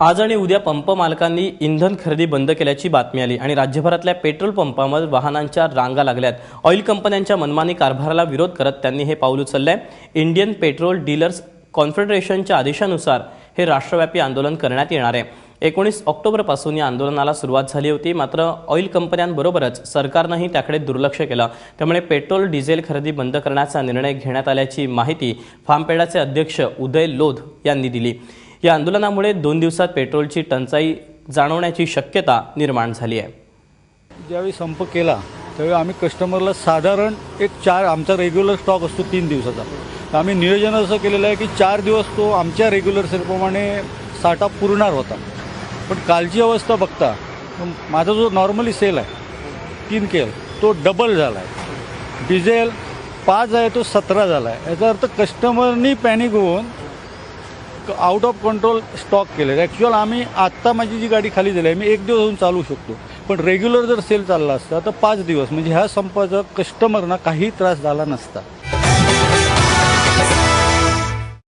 आज आणि उद्या पंप मालकांनी इंधन खरेदी बंद केल्याची बातमी आली आणि राज्यभरातल्या पेट्रोल पंपांवर वाहनांच्या रांगा लागल्यात. ऑइल कंपन्यांच्या मनमानी कारभाराला विरोध करत त्यांनी हे पाऊल उचललंय. इंडियन पेट्रोल डीलर्स कॉन्फेडरेशनच्या आदेशानुसार हे राष्ट्रव्यापी आंदोलन करण्यात येणार आहे. एकोणीस ऑक्टोबरपासून या आंदोलनाला सुरुवात झाली होती मात्र ऑइल कंपन्यांबरोबरच सरकारनंही त्याकडे दुर्लक्ष केलं. त्यामुळे पेट्रोल डिझेल खरेदी बंद करण्याचा निर्णय घेण्यात आल्याची माहिती फार्मपेडाचे अध्यक्ष उदय लोध यांनी दिली. या आंदोलनामुळे दोन दिवसात पेट्रोलची टंचाई जाणवण्याची शक्यता निर्माण झाली आहे. ज्यावेळी संप केला त्यावेळी आम्ही कस्टमरला साधारण एक चार आमचा रेग्युलर स्टॉक असतो तीन दिवसाचा. तर आम्ही नियोजन असं केलेलं आहे की चार दिवस तो आमच्या रेग्युलर सेलप्रमाणे साठा पुरणार होता. पण कालची अवस्था बघता माझा जो नॉर्मली सेल आहे तीन केल तो डबल झाला आहे डिझेल पाच आहे तो सतरा झाला आहे याचा अर्थ कस्टमरनी पॅनिक होऊन आउट ऑफ कंट्रोल स्टॉक केले. ॲक्च्युअल आम्ही आत्ता माझी जी गाडी खाली झाली आहे मी एक दिवस होऊन चालू शकतो. पण रेग्युलर जर सेल चालला असता तर पाच दिवस म्हणजे ह्या संपाचा कस्टमरना काही त्रास झाला नसता.